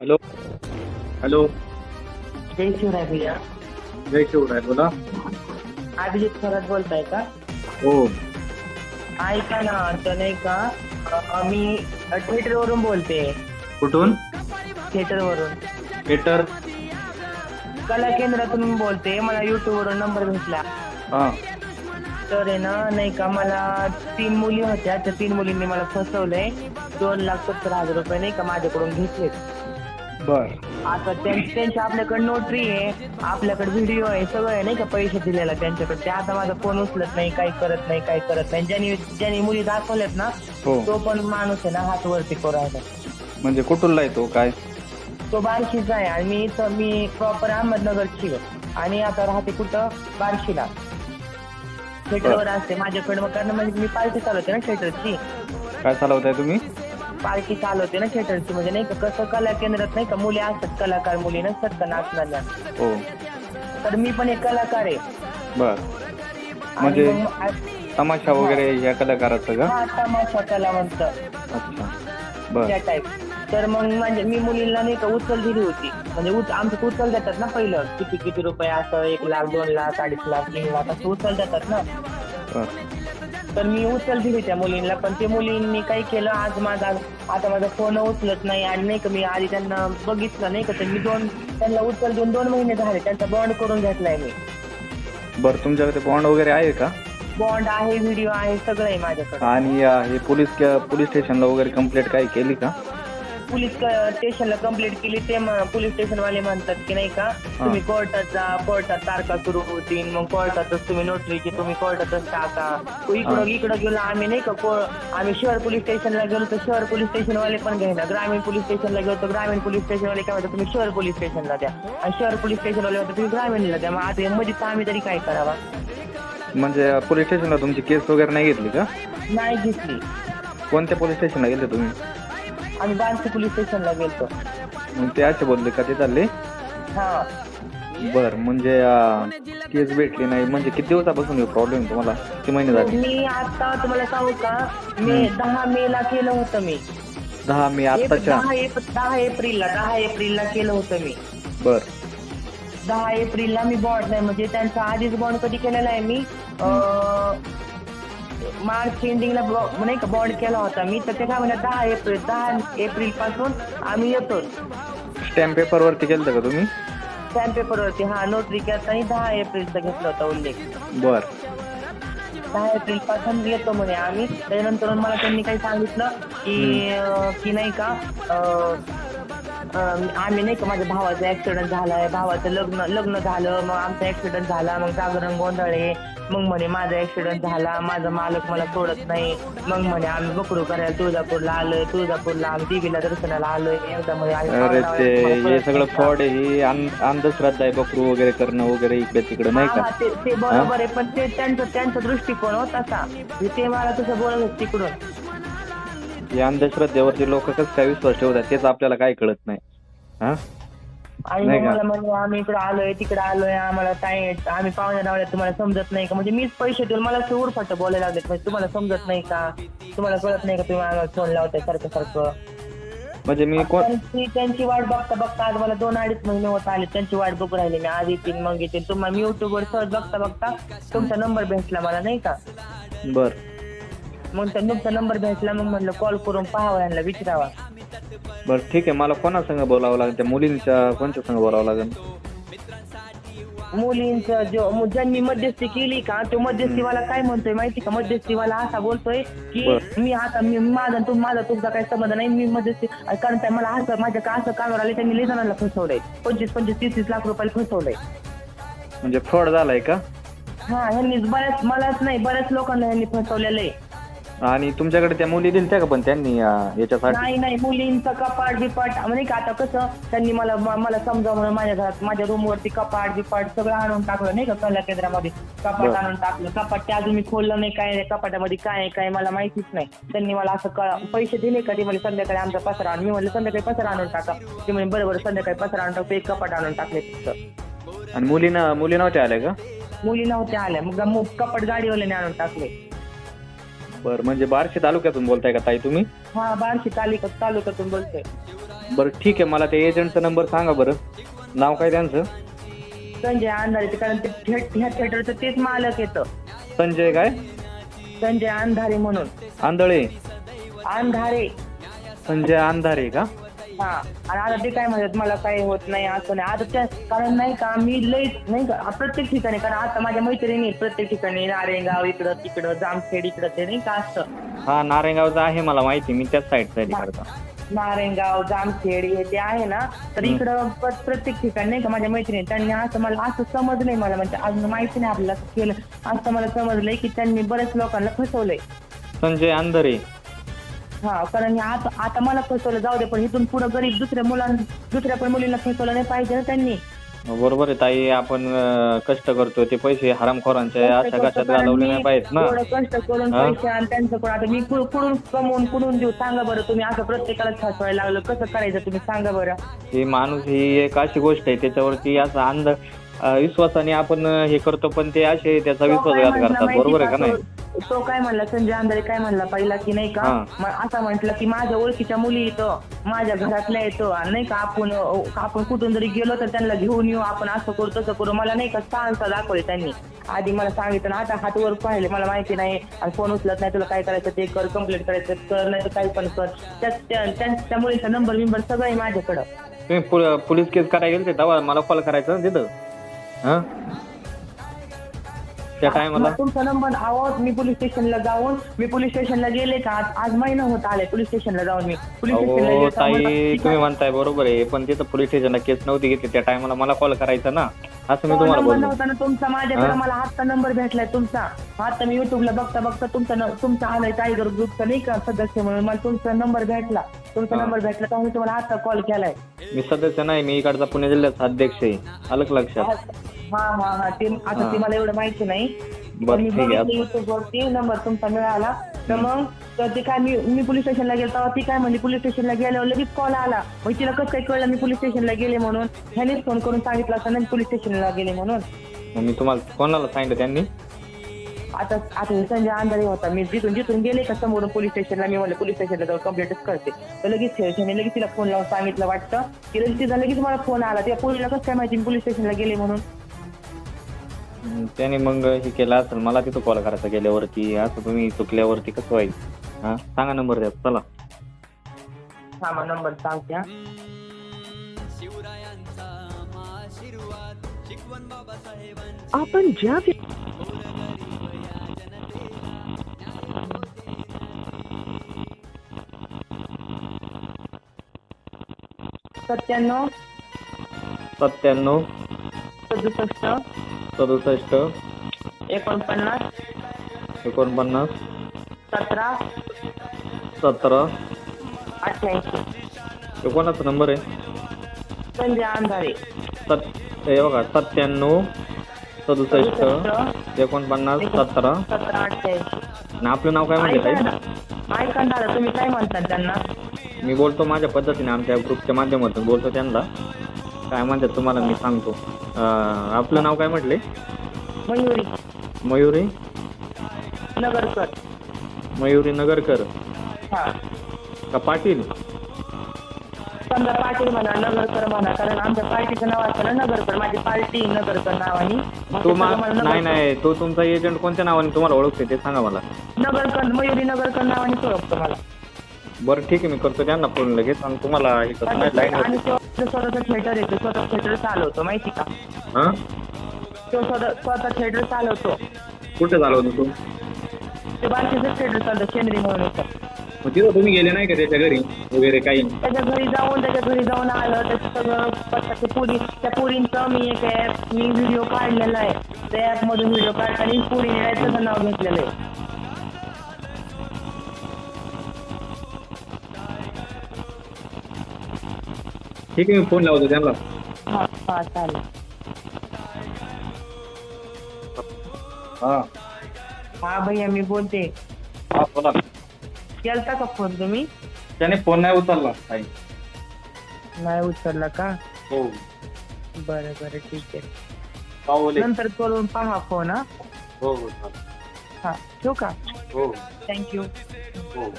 Hello. Hello. जय शिवराय भैया. जय शिवराय बोला. अभिजित खरत बोलताय का? हो. ऐका ना तर नाही का? अं, मी थिएटरवरून बोलते. कुठून? थिएटरवरून. थिएटर? कला केंद्रातून बोलते. मला युट्यूबवरून नंबर भेटला. हां. तर आहे ना नाही का मला तीन मुली होत्या. त्या तीन मुलींनी मला फसवलंय. दोन लाख सत्तर हजार रुपये नाही का माझ्याकडून घेतलेत. बर. आता त्यां- त्यांची आपल्याकडे नोटरी आहे. आपल्याकडे व्हिडिओ आहे सगळं आहे नाही का? पैसे दिलेला त्यांच्याकडे. ते आता माझा फोन उचलत नाही काही करत नाही काही करत नाही. ज्यांनी ज्यांनी मुली दाखवल्यात ना हो. तो पण माणूस आहे ना हात वरती करू राहिला म्हणजे कुठूनला येतो काय? तो बार्शीचा आहे आणि मी इथं मी प्रॉपर अहमदनगरची आहे. आणि आता राहते कुठं? बार्शीला. थिएटरवर असते माझ्याकडे. मग कारण म्हणजे मी पार्टी चालवते ना थिएटरची काय चालवताय तुम्ही? पार्टी चालवते ना थिएटरची म्हणजे नाही का कसं कला केंद्रात नाही का मुली असतात कलाकार मुली नसतात का नाचणाऱ्या? हो. तर मी पण एक कलाकार आहे. बर. आणि म्हणजे मग आ- तमाशा वगैरे या कलाकाराचं का हा तमाशा कलावंत अच्छा. बर. त्या टाईप तर मग म्हणजे मी मुलींना नाही का उचल दिली होती. म्हणजे उच आमचं उचल देतात ना पहिलं. किती किती रुपये असं एक लाख दोन लाख अडीच लाख तीन लाख असं उचल देतात ना. बर. तर मी उचल दिली त्या मुलींना. पण ते मुलींनी काय केलं आज माझा आता माझा फोन उचलत नाही आणि नाही का मी आधी त्यांना बघितलं नाही का तर मी दोन त्यांना उचल देऊन दोन महिने झाले त्यांचा बॉन्ड करून घेतलाय मी. बर तुमच्याकडे बॉन्ड वगैरे आहे का? बॉन्ड आहे व्हिडिओ आहे सगळं आहे माझ्याकडे. आणि अं, हे पोलीस पोलीस स्टेशनला वगैरे कंप्लेंट काय केली का? पोलीस स्टेशनला कंप्लेंट केली ते पोलीस स्टेशन वाले म्हणतात की नाही का तुम्ही कोर्टात जा कोर्टात तारखा सुरू होतील मग कोर्टातच तुम्ही नोटरीची तुम्ही कोर्टातच टाका. इकडं इकडं गेलो आम्ही नाही का को- आम्ही शहर पोलीस स्टेशनला गेलो तर शहर पोलीस स्टेशन वाले पण घेणार ग्रामीण पोलीस स्टेशनला गेलो तर ग्रामीण पोलीस स्टेशन वाले काय म्हणतात तुम्ही शहर पोलीस स्टेशनला द्या. आणि शहर पोलीस स्टेशन वाले म्हणतात तुम्ही ग्रामीणला द्या. मग आता मध्ये आम्ही तरी काय करावा? म्हणजे पोलीस स्टेशनला तुमची केस वगैरे नाही घेतली का? नाही घेतली. कोणत्या पोलीस स्टेशनला गेले तुम्ही? आम्ही बांसी पोलीस स्टेशनला गेलतो. मग ते असे बोलले का ते चालले? हा. बर म्हणजे अं, केस भेटली नाही. म्हणजे किती दिवसापासून प्रॉब्लेम तुम्हाला? किती महिने झाले? मी आता तुम्हाला सांगू का? मी दहा मे ला केलं होतं मी. दहा मे आत्ताच्या? दहा एप- दहा एप्रिलला दहा एप्रिलला केलं होतं मी. बर. दहा एप्रिलला मी बॉन्ड नाही म्हणजे त्यांचा आधीच बॉन्ड कधी केलेला आहे मी? अं, मार्च एंडिंगला नाही का बॉन्ड केला होता. मी तर ते काय म्हणतात दहा एप्रिल दहा एप्रिलपासून आम्ही येतो स्टॅम्प पेपर वरती केलं का तुम्ही? स्टॅम्प पेपरवरती हा नोटरी करताना दहा एप्रिलचा घेतला होता उल्लेख. बर. दहा एप्रिलपासून येतो म्हणे आम्ही. त्याच्यानंतर मला त्यांनी काही सांगितलं की की नाही का आम्ही नाही का माझ्या भावाचा ऍक्सिडेंट झालाय. भावाचं लग्न लग्न झालं मग आमचा ऍक्सिडेंट झाला मग जागरण गोंधळे मग म्हणे माझा ऍक्सिडेंट झाला माझा मालक मला सोडत नाही. मग म्हणे आम्ही बकरू करायला तुळजापूरला आलोय तुळजापूरला आम्ही देवीला दर्शनाला आलोय. एकदा म्हणे आम्ही अरे ते हे सगळं? फ्रॉड आहे ही अंध- अंधश्रद्धा आहे बकरू वगैरे करणं वगैरे इकडे तिकडे नाही हा, का ते ते बरोबर आहे पण ते त्यांचा त्यांचा दृष्टिकोन होता तसा ते मला तसं बोलत होते तिकडून. अंधश्रद्धेवरती लोक कसं काय विश्वास ठेवतात तेच आपल्याला काय कळत नाही. हा? आणि मग? मला म्हणजे आम्ही इकडे आलोय तिकडे आलोय आम्हाला काय आम्ही पाहुण्या रावल्यात तुम्हाला समजत नाही का? म्हणजे मीच पैसे देऊन मला असं उरफाट बोलायला लागलेत म्हणजे तुम्हाला समजत नाही का? तुम्हाला कळत नाही का तुम्ही आम्हाला फोन लावताय सारखं सारखं? म्हणजे मी कोण त्यांची त्यांची वाट बघता बघता आज मला दोन अडीच महिने होत आले. त्यांची वाट बघू राहिली मी. आज येतील मग येतील. तुम्हाला मी युट्यूबवर सहज बघता बघता तुमचा नंबर भेटला मला नाही का? बर. मग त्या तुमचा नंबर भेटला मग म्हटलं कॉल करून पाहावा यांना विचारावा. बर ठीक आहे. मला कोणा संग बोलावं लागेल? त्या मुलींच्या कोणत्या संग बोलावं लागेल? मुलींचं जो मु- ज्यांनी मध्यस्थी केली का तो मध्यस्थीवाला काय म्हणतोय माहिती का? मध्यस्थीवाला असा बोलतोय की बर. मी आता मी माझा तुम माझा तुमचा काही संबंध नाही. मी मध्यस्थी कारण काय? मला असं माझ्या का असं कामावर आले त्यांनी लई जणांना फसवलंय. पंचवीस पंचवीस तीस तीस लाख रुपयाला फसवलंय. म्हणजे फ्रॉड झालाय का? हा ह्यांनी बऱ्याच मलाच नाही. बऱ्याच लोकांना ह्यांनी फसवलेलं आहे आणि तुमच्याकडे त्या मुली दिल्या का पण त्यांनी अं, याच्यासाठी? नाही नाही. मुलींचं कपाट बिपाट. म्हणजे का आता कसं त्यांनी मला म- मला समजावं म्हणून माझ्या घरात माझ्या रूम वरती कपाट बिपाट सगळं आणून टाकलं नाही का कला केंद्रामध्ये. कपाट. आणून टाकलं. कपाट ते अजून मी खोललं नाही. काय नाही कपाटामध्ये काय आहे काय मला माहितीच नाही. त्यांनी मला असं कळ- पैसे दिले का ते म्हणजे संध्याकाळी आमचा पसरा आणून मी म्हणलं संध्याकाळी पसरा आणून टाका. ते म्हणजे बरोबर संध्याकाळी पसरा आणून टाकतो एक कपाट आणून टाकले. फक्त आणि मुलीना मुली नव्हत्या आल्या का? मुली नव्हत्या आल्या. मग मग कपाट गाडीवाल्याने आणून टाकले. बर म्हणजे बार्शी तालुक्यातून बोलताय का ताई तुम्ही? हा बार्शी तालुक्यात तालुक्यातून बोलतोय. बरं ठीक आहे मला त्या एजंटचा नंबर सांगा बरं. नाव काय त्यांचं? संजय अंधारे ते कारण ते ह्या थिएटरचं तेच मालक येतं. संजय काय? संजय अंधारे म्हणून. आंधळे अंधारे. संजय अंधारे का? हा. आणि आता ते काय म्हणतात मला काही होत नाही असं नाही. आता त्या कारण नाही का मी लई नाही का प्रत्येक ठिकाणी कारण आता माझ्या मैत्रिणी आहेत प्रत्येक ठिकाणी नारेगाव इकडं तिकडं जामखेड इकडं ते नाही का असतं हा नारायणगावचं आहे मला माहिती मी त्याच साईडचा आहे तिकडचा नारायणगाव जामखेड हे ते आहे ना तर इकडं प्र- प्रत्येक ठिकाणी नाही का माझ्या मैत्रिणी त्यांनी असं मला असं समजलंय मला म्हणजे अजून माहिती नाही आपल्याला असं केलं असं मला समजलंय की त्यांनी बऱ्याच लोकांना फसवलंय. संजय अंधारे. हा कारण आता आता मला फसवलं जाऊ दे पण इथून पुढे गरीब दुसऱ्या मुलांना दुसऱ्या पण मुलींना फसवलं नाही पाहिजे ना त्यांनी. बरोबर आहे ताई आपण अं, कष्ट करतो ते पैसे हरामखोरांच्या अशा कारण घालवले नाही पाहिजेत ना. एवढं कष्ट करून हा? पैसे आणि त्यांच्याकडून आता मी कुठून कुठून कमवून कुठून देऊ सांगा बरं तुम्ही असं प्रत्येकाला फसवायला लागलं कसं करायचं तुम्ही सांगा बरं. ही माणूस ही एक अशी गोष्ट आहे त्याच्यावरती असं अंध अं, विश्वासाने आपण अं, हे करतो पण ते असे त्याचा तो काय विश्वासघात म्हणला करतात बरोबर आहे का? नाही? तो- तो काय म्हणला? संजय आंधळे काय म्हणला? पहिला की नाही का हा. म- असं म्हटलं की माझ्या ओळखीच्या मुली येतं माझ्या घरातल्या येतो आणि नाही का आपण आपण कुठून जरी गेलो तर त्यांना घेऊन येऊ आपण असं करू तसं करू. मला नाही का सांगता दाखवले त्यांनी. आधी मला सांगितलं आता हात वर पाहिले मला माहिती नाही. आणि फोन उचलत नाही तुला काय करायचं ते कर कंप्लीट करायचं कर नाही तर काही पण कर. त्या- त्या त्या- त्या मुलीचा नंबर बिंबर सगळं आहे माझ्याकडं. तुम्ही पोलीस केस करायला तेव्हा मला कॉल करायचा ना तिथं? हा? त्या टायमाला मग तुमचा नंबर आवाज मी पोलीस स्टेशनला जाऊन मी पोलीस स्टेशनला गेले का? आज आज महिना होत आले पोलीस स्टेशनला जाऊन मी. पोलीस स्टेशनला अहो गेले का मला- ताई तुम्ही म्हणताय बरोबर आहे पण तिथं पोलीस स्टेशनला केस नव्हती घेतली. त्या टायमाला मला कॉल करायचा ना. असं मी तो तुम्हाला नंबर बोललो. नव्हता ना तुमचा? माझ्याकडे हा? मला आत्ता नंबर भेटलाय तुमचा. आता मी युट्यूबला बघता बघता तुमचा न- तुमचा आलाय टायगर ग्रुपचा नाही का सदस्य म्हणून. मला तुमचा नंबर भेटला. तुमचा हा. नंबर भेटला तर मी तुम्हाला आता कॉल केलाय. मी सदस्य नाही मी इकडचा पुणे जिल्ह्याचा अध्यक्ष आहे. का लक्षात. हा हा हा ते आता ते. मला एवढं माहिती नाही. बरं, पण मी ठीक आहे. बघितलं युट्यूब वरती नंबर तुमचा मिळाला. तर मग तर ते काय मी मी पोलीस स्टेशनला गेलो तेव्हा ती काय म्हणली पोलीस स्टेशनला गेल्यावर लगेच कॉल आला. मग तिला कसं काय कळलं मी पोलीस स्टेशनला गेले म्हणून. ह्यानेच फोन करून सांगितलं असं नाही पोलीस स्टेशनला गेले म्हणून. मग मी तुम्हाला कोणाला सांगितलं त्यांनी? आता आता हे संजय अंधारे होता. मी जिथून जिथून गेले का समोरून पोलीस स्टेशनला मी म्हणलं पोलीस स्टेशनला जाऊन कंप्लेंटच करते. तर लगेच त्याने लगेच तिला फोन लावून सांगितलं वाटतं. की लगेच तिचा लगेच मला फोन आला. त्या पोलीसला कसं काय माहिती मी पोलीस स्टेशनला गेले म्हणून? हम्म, त्याने मग हे केलं असेल मला तिथं कॉल करायचा गेल्यावरती असं तुम्ही चुकल्यावरती कसं व्हायचं हा सांगा नंबर द्या चला हा मग नंबर सांगते हा आपण ज्या व्य- सत्त्याण्णव सत्त्याण्णव सदुसष्ट सदुसष्ट. एकोणपन्नास. एकोणपन्नास. सतरा. सतरा. अठ्ठ्याऐंशी. कोणाचा नंबर आहे. संजय अंधारे सत हे बघा सत्त्याण्णव सदुसष्ट एकोणपन्नास सतरा. सतरा अठ्ठ्याऐंशी. आणि आपलं नाव काय म्हणते ऐका ताई? ना ऐका ना दादा तुम्ही काय म्हणतात त्यांना? मी बोलतो माझ्या पद्धतीने आमच्या ग्रुपच्या माध्यमातून बोलतो त्यांना. काय म्हणतात तुम्हाला मी सांगतो. अं, आपलं नाव काय म्हटले? मयुरी. मयुरी? नगरकर. मयुरी नगरकर. हा. का पाटील? समजा पाटील म्हणा नगरकर म्हणा कारण आमच्या पार्टीचं नाव असतं ना नगरकर माझी पार्टी नगरकर नावानी मग तो ते मा सगळं मला नाही नगरकर- नाही तो तुमचा एजंट कोणत्या नावाने तुम्हाला ओळखते ते सांगा मला. नगरकर मयुरी नगरकर नावाने ओळखतो मला. बरं ठीक आहे मी करतो त्यांना फोन लगेच आणि तुम्हाला हे करतो. आणि नाही लाईन आणि तो तो स्वतःचं थिएटर येतो. स्वतः थिएटर चालवतो माहिती का? हां? तो स्वतः स्वतः थिएटर चालवतो. कुठे झालं होतं तू? ते बारकेचं थिएटर चालतं शेंद्री म्हणून मग तिथं तुम्ही गेले नाही का त्याच्या घरी? वगैरे काही? त्याच्या घरी जाऊन त्याच्या घरी जाऊन आलं त्याचं सगळं पत्ता पुरी त्या पुरींचं मी एक ॲप मी व्हिडिओ काढलेला आहे. त्या ॲपमधून व्हिडिओ काढताना पुरीने त्याचं नाव घेतलेलं आहे. ठीक आहे मी फोन लावतो त्यांना. हा हा चालेल. हां. हा भैया मी बोलते. हां बोला. केलता का फोन तुम्ही? त्याने फोन नाही उचलला ताई. नाही उचलला का? हो. बरं बरं ठीक आहे. पावले नंतर करून पहा फोन हा. हो हो चालेल. हा ठेवू का? हो. थँक्यू हो.